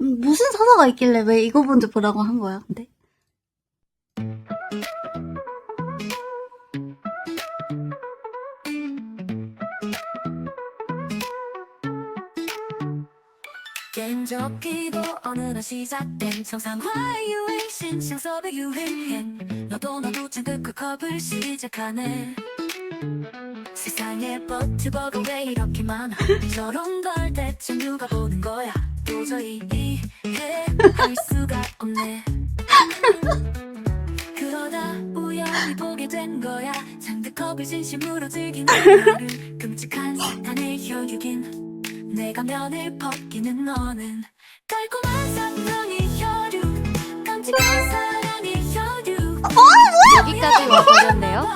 음, 무슨 서사가 있길래 왜 이거 먼저 보라고 한 거야, 근데? 게임 접기도 어느 날 시작된 정상화 유행 신상 서백 유행 너도 너도 잔뜩 그 컵을 시작하네. 세상에 버트버가 왜 이렇게 많아? 저런 걸 대체 누가 보는 거야 도저히 이해할 수가 없네. 그러다 우연히 보게 된 거야. 잔뜩 컵을 진심으로 즐기는 너를 끔찍한 사탄의 혈육인 내가 면을 벗기는 너는 달콤한 사랑의 혈육 깜찍한 사랑의 혈육. 여기까지 와버렸네요.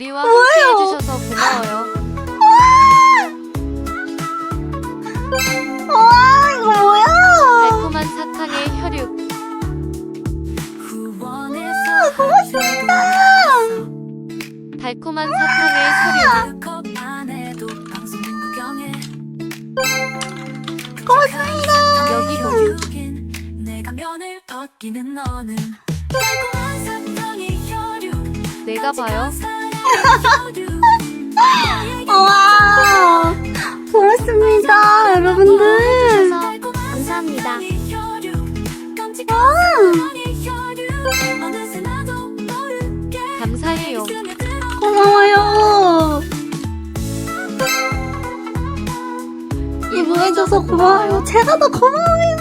우리와 함께 해주셔서 고마워요. 와, 이거 뭐야? 달콤한 사탕의 혈육. 후원해서 고맙습니다 달콤한 사탕의 혈육. 고맙습니다. 여기도 내가 면을 벗기는 너는 달콤한 사탕의 혈육 내가 봐요. 와, 고맙습니다, 여러분들. 감사합니다. 감사해요. 고마워요. 이모해줘서 고마워요. 제가 더 고마워요.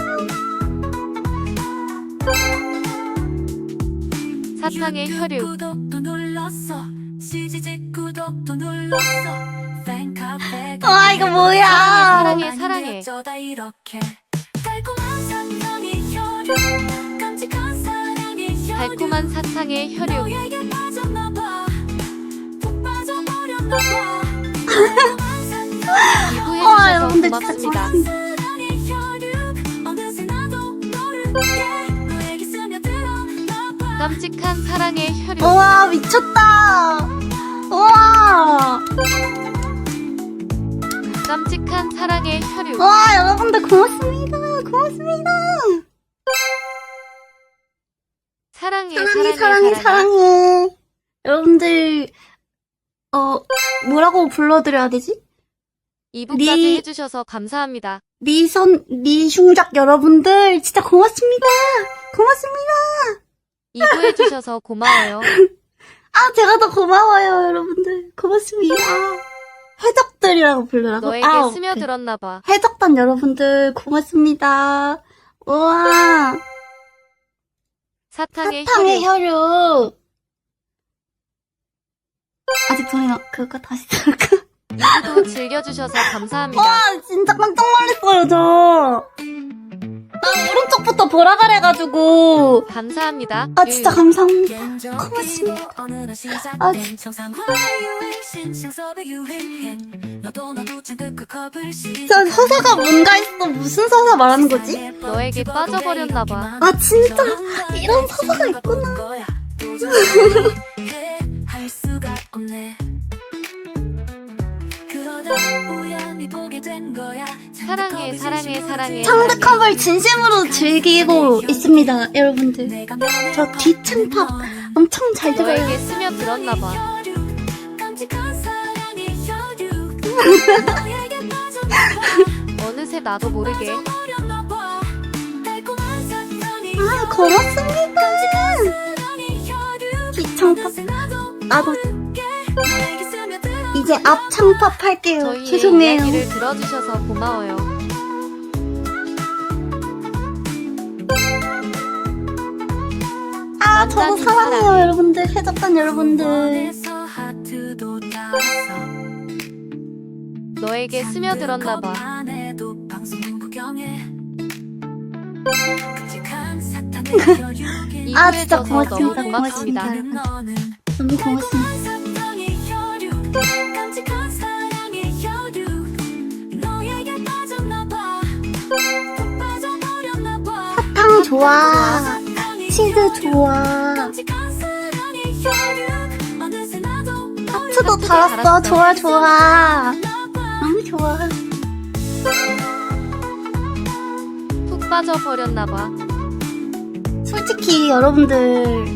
사탕의 혈육. 와, 이거 뭐야. 사랑해, 사랑해. 달콤한 사탕의 혈육. 와, 여러분들 진짜 고맙습니다. 깜찍한 사랑의 혈육. 우와, 미쳤다. 우와. 깜찍한 사랑의 혈육. 와, 여러분들 고맙습니다. 고맙습니다. 사랑해, 사랑해, 사랑해, 사랑해. 여러분들, 어, 뭐라고 불러드려야 되지? 2부까지 리- 해주셔서 감사합니다. 리선, 리흉작 여러분들, 진짜 고맙습니다. 고맙습니다. 2부 해주셔서 고마워요. 아, 제가 더 고마워요, 여러분들. 고맙습니다. 해적들이라고 부르라고? 너에게 아, 오케이. 스며들었나 봐. 해적단 여러분들, 고맙습니다. 우와, 사탕의 사탕의 혈육. 혈육. 아직 저희 그거 다시 들을까? 2부도 즐겨주셔서 감사합니다. 와, 진짜 깜짝 놀랐어요, 저. 나 오른쪽부터 보라 그래가지고. 감사합니다. 아, 진짜 감사합니다. 고맙습니다. 아, 아, 진- 진짜 저 서사가 뭔가 있어. 무슨 서사 말하는 거지? 너에게 빠져버렸나 봐. 아, 진짜. 이런 서사가 있구나. 사랑해, 사랑해, 사랑해. 창득함을 진심으로 즐기고 있습니다, 여러분들. 저 뒷창팝 엄청 잘 들어요. 너에게 스며들었나봐. 어느새 나도 모르게 아, 고맙습니다. 뒷창팝. 나도 이제 앞창팝 할게요. 저희의 죄송해요. 이야기를 들어주셔서 고마워요. 아, 저도 만나는 사랑해요, 사람. 여러분들. 해적단 여러분들. 너에게 스며들었나 봐. 아, 진짜 고맙습니다, 너무 고맙습니다. 너무 고맙습니다. 좋아. 치즈 좋아. 하트도 달았어. 좋아, 좋아. 너무 좋아. 푹 빠져버렸나봐. 솔직히 여러분들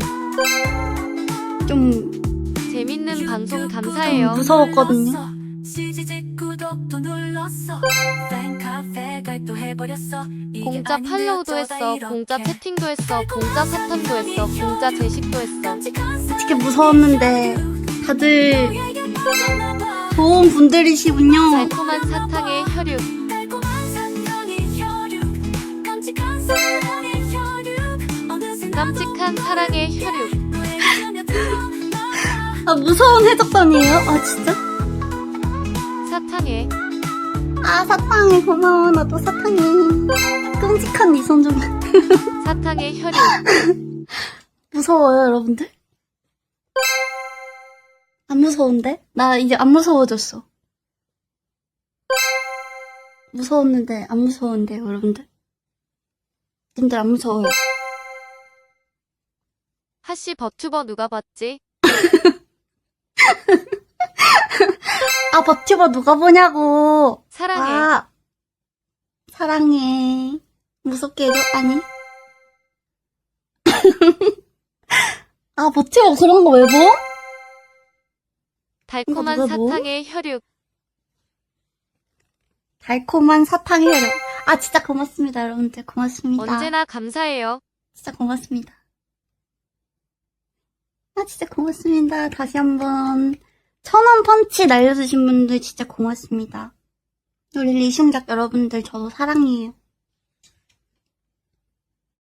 좀 재밌는 방송 감사해요. 무서웠거든요. 공짜 팔로우도 했어. 공짜 채팅도 했어. 공짜 사탕도 했어. 공짜 제식도 했어. 솔직히 무서웠는데 다들 좋은 분들이시군요. 달콤한 사탕의 혈육. 깜찍한 사랑의 혈육. 아 무서운 해적단이에요? 아 진짜? 아 사탕이 고마워. 나도 사탕이 끔찍한 이 손 좀 사탕의 혈육. 무서워요, 여러분들? 안 무서운데? 나 이제 안 무서워졌어. 무서웠는데 안 무서운데 여러분들? 님들 안 무서워요. 하씨 버튜버 누가 봤지? 아 버튜버 누가 보냐고. 사랑해. 아 사랑해. 무섭게 해줘 아니? 아 버튜버 그런 거왜 보? 달콤한 누가 뭐? 사탕의 혈육. 달콤한 사탕 해력. 아 진짜 고맙습니다 여러분들 고맙습니다. 언제나 감사해요. 진짜 고맙습니다. 아, 진짜 고맙습니다. 다시 한번. 천원 펀치 날려주신 분들 진짜 고맙습니다. 우리 리슝작 여러분들 저도 사랑해요.